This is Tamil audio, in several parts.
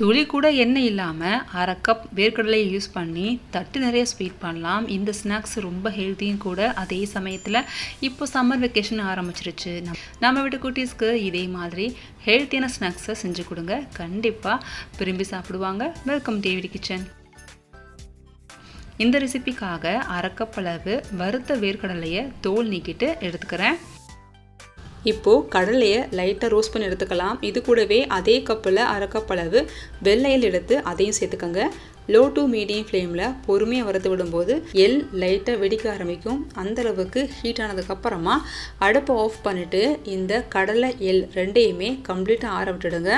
துளி கூட எண்ணெய் இல்லாமல் அரை கப் வேர்க்கடலையை யூஸ் பண்ணி தட்டு நிறைய ஸ்வீட் பண்ணலாம். இந்த ஸ்நாக்ஸ் ரொம்ப ஹெல்த்தியும் கூட அதே சமயத்தில் இப்போ சம்மர் வெக்கேஷன் ஆரம்பிச்சிருச்சு. நம்ம வீட்டு குட்டீஸ்க்கு இதே மாதிரி ஹெல்த்தியான ஸ்நாக்ஸை செஞ்சு கொடுங்க. கண்டிப்பாக விரும்பி சாப்பிடுவாங்க. வெல்கம் டிவி கிச்சன் இந்த ரெசிபிக்காக அரை கப் அளவு வறுத்த வேர்க்கடலையை தோல் நீக்கிட்டு எடுத்துக்கிறேன். இப்போது கடலையை லைட்டாக ரோஸ்ட் பண்ணி எடுத்துக்கலாம். இது கூடவே அதே கப்பில் அரை கப் அளவு வெள்ளையில் எடுத்து அதையும் சேர்த்துக்கோங்க. லோ டு மீடியம் ஃப்ளேமில் பொறுமையாக வறுத்து விடும்போது எல் லைட்டாக வெடிக்க ஆரம்பிக்கும். அந்த அளவுக்கு ஹீட் ஆனதுக்கப்புறமா அடுப்பை ஆஃப் பண்ணிவிட்டு இந்த கடலை எல் ரெண்டையுமே கம்ப்ளீட்டாக ஆற விட்டுடுங்க.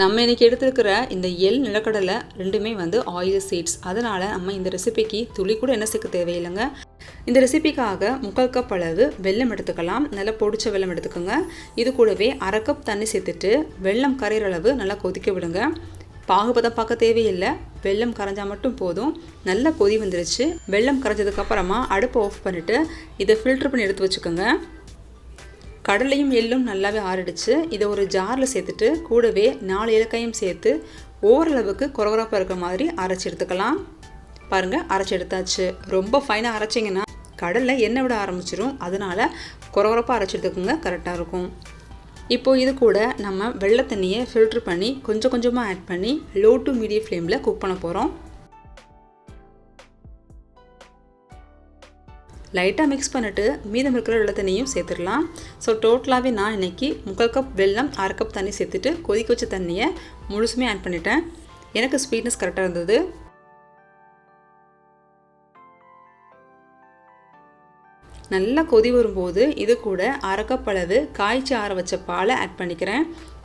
நம்ம இன்றைக்கி எடுத்துருக்கிற இந்த எள் நிலக்கடலை ரெண்டுமே வந்து ஆயில் சீட்ஸ் அதனால் நம்ம இந்த ரெசிபிக்கு துளி கூட என்ன சேர்க்க தேவையில்லைங்க? இந்த ரெசிபிக்காக முக்கால் கப் அளவு வெல்லம் எடுத்துக்கலாம். நல்லா பொடிச்ச வெல்லம் எடுத்துக்கோங்க. இது கூடவே அரை கப் தண்ணி சேர்த்துட்டு வெல்லம் கரையிற அளவு நல்லா கொதிக்க விடுங்க. பாகுபதம் பார்க்க தேவையில்லை. வெல்லம் கரைஞ்சால் மட்டும் போதும். நல்லா கொதி வந்துருச்சு. வெள்ளம் கரைஞ்சதுக்கப்புறமா அடுப்பை ஆஃப் பண்ணிவிட்டு இதை ஃபில்டர் பண்ணி எடுத்து வச்சுக்கோங்க. கடலையும் எள்ளும் நல்லாவே ஆறிடுச்சு. இதை ஒரு ஜாரில் சேர்த்துட்டு கூடவே நாலு ஏலக்காயும் சேர்த்து ஓரளவுக்கு குறகுறப்பாக இருக்கிற மாதிரி அரைச்சி எடுத்துக்கலாம். பாருங்கள் அரைச்சி எடுத்தாச்சு. ரொம்ப ஃபைனாக அரைச்சிங்கன்னா கடலை எண்ணெய் விட ஆரம்பிச்சிடும் அதனால குறகுறப்பாக அரைச்சி எடுத்துக்கோங்க கரெக்டாக இருக்கும். இப்போ இது கூட நம்ம வெள்ளை தண்ணியை ஃபில்ட்ரு பண்ணி கொஞ்சம் கொஞ்சமாக ஆட் பண்ணி லோ டு மீடியம் ஃப்ளேமில் குக் பண்ண போகிறோம் லைட்டாக மிக்ஸ் பண்ணிவிட்டு மீதம் இருக்கிற வெள்ளை தண்ணியும் சேர்த்துடலாம். ஸோ டோட்டலாகவே நான் இன்றைக்கி முக்கால் கப் வெல்லம் அரை கப் தண்ணி சேர்த்துட்டு கொதிக்க வச்ச தண்ணியை முழுசுமே ஆட் பண்ணிட்டேன். எனக்கு ஸ்வீட்னஸ் கரெக்டாக இருந்தது. நல்லா கொதி வரும்போது இது கூட அரை கப் அளவு காய்ச்சி ஆற வச்ச பாலை ஆட் பண்ணிக்கிறேன்.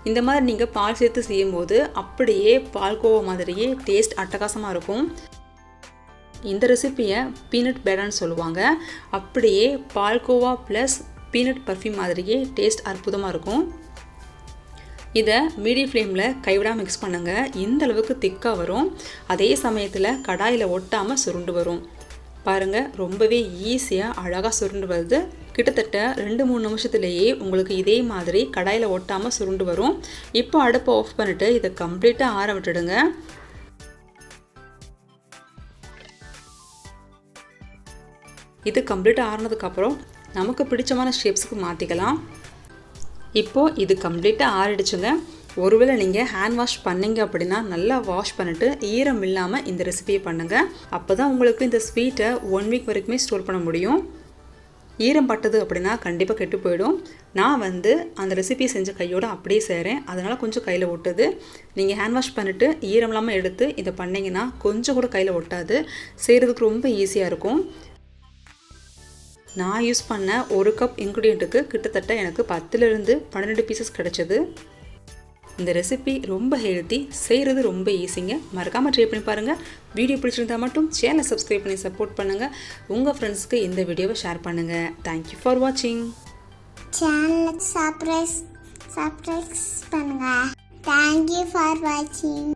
இந்த மாதிரி நீங்கள் பால் சேர்த்து செய்யும்போது அப்படியே பால்கோவா மாதிரியே டேஸ்ட் அட்டகாசமாக இருக்கும். இந்த ரெசிப்பியை பீனட் பேடான்னு சொல்லுவாங்க. அப்படியே பால்கோவா ப்ளஸ் பீனட் பர்ஃப்யூம் மாதிரியே டேஸ்ட் அற்புதமாக இருக்கும். இதை மீடியம் ஃப்ளேமில் கைவிடாமல் மிக்ஸ் பண்ணுங்கள் இந்த அளவுக்கு திக்காக வரும். அதே சமயத்தில் கடாயில் ஒட்டாமல் சுருண்டு வரும். பாருங்கள் ரொம்பவே ஈஸியாக அழகாக சுருண்டு வருது. கிட்டத்தட்ட ரெண்டு மூணு நிமிஷத்துலேயே உங்களுக்கு இதே மாதிரி கடாயில் ஒட்டாமல் சுருண்டு வரும். இப்போ அடுப்பை ஆஃப் பண்ணிவிட்டு இதை கம்ப்ளீட்டாக ஆற விட்டுடுங்க. இது கம்ப்ளீட்டாக ஆறினதுக்கப்புறம் நமக்கு பிடிச்சமான ஷேப்ஸுக்கு மாற்றிக்கலாம் இப்போது இது கம்ப்ளீட்டாக ஆறிடுச்சுங்க. ஒருவேளை நீங்கள் ஹேண்ட் வாஷ் பண்ணீங்க அப்படின்னா நல்லா வாஷ் பண்ணிவிட்டு ஈரம் இல்லாமல் இந்த ரெசிபியை பண்ணுங்கள் அப்போ தான் உங்களுக்கு இந்த ஸ்வீட்டை ஒன் வீக் வரைக்குமே ஸ்டோர் பண்ண முடியும். ஈரம் பட்டது அப்படின்னா கண்டிப்பாக கெட்டு போயிடும். நான் வந்து அந்த ரெசிபியை செஞ்ச கையோடு அப்படியே செய்கிறேன் அதனால் கொஞ்சம் கையில் ஒட்டுது. நீங்கள் ஹேண்ட் வாஷ் பண்ணிவிட்டு ஈரம் இல்லாமல் எடுத்து இதை பண்ணிங்கன்னா கொஞ்சம் கூட கையில் ஒட்டாது. செய்கிறதுக்கு ரொம்ப ஈஸியாக இருக்கும். நான் யூஸ் பண்ண ஒரு கப் இன்க்ரீடியண்ட்டுக்கு கிட்டத்தட்ட எனக்கு பத்துலேருந்து பன்னெண்டு பீசஸ் கிடச்சிது. இந்த ரெசிபி ரொம்ப ஹெல்த்தி செய்கிறது ரொம்ப ஈஸிங்க மறக்காமல் ட்ரை பண்ணி பாருங்கள் வீடியோ பிடிச்சிருந்தா மட்டும் சேனலை சப்ஸ்கிரைப் பண்ணி சப்போர்ட் பண்ணுங்கள் உங்கள் ஃப்ரெண்ட்ஸ்க்கு இந்த வீடியோவை ஷேர் பண்ணுங்கள் தேங்க்யூ ஃபார் வாட்சிங் சேனலுக்கு சப்ரைஸ் சப்ரைஸ் பண்ணுங்க. தேங்க்யூ ஃபார் வாட்சிங்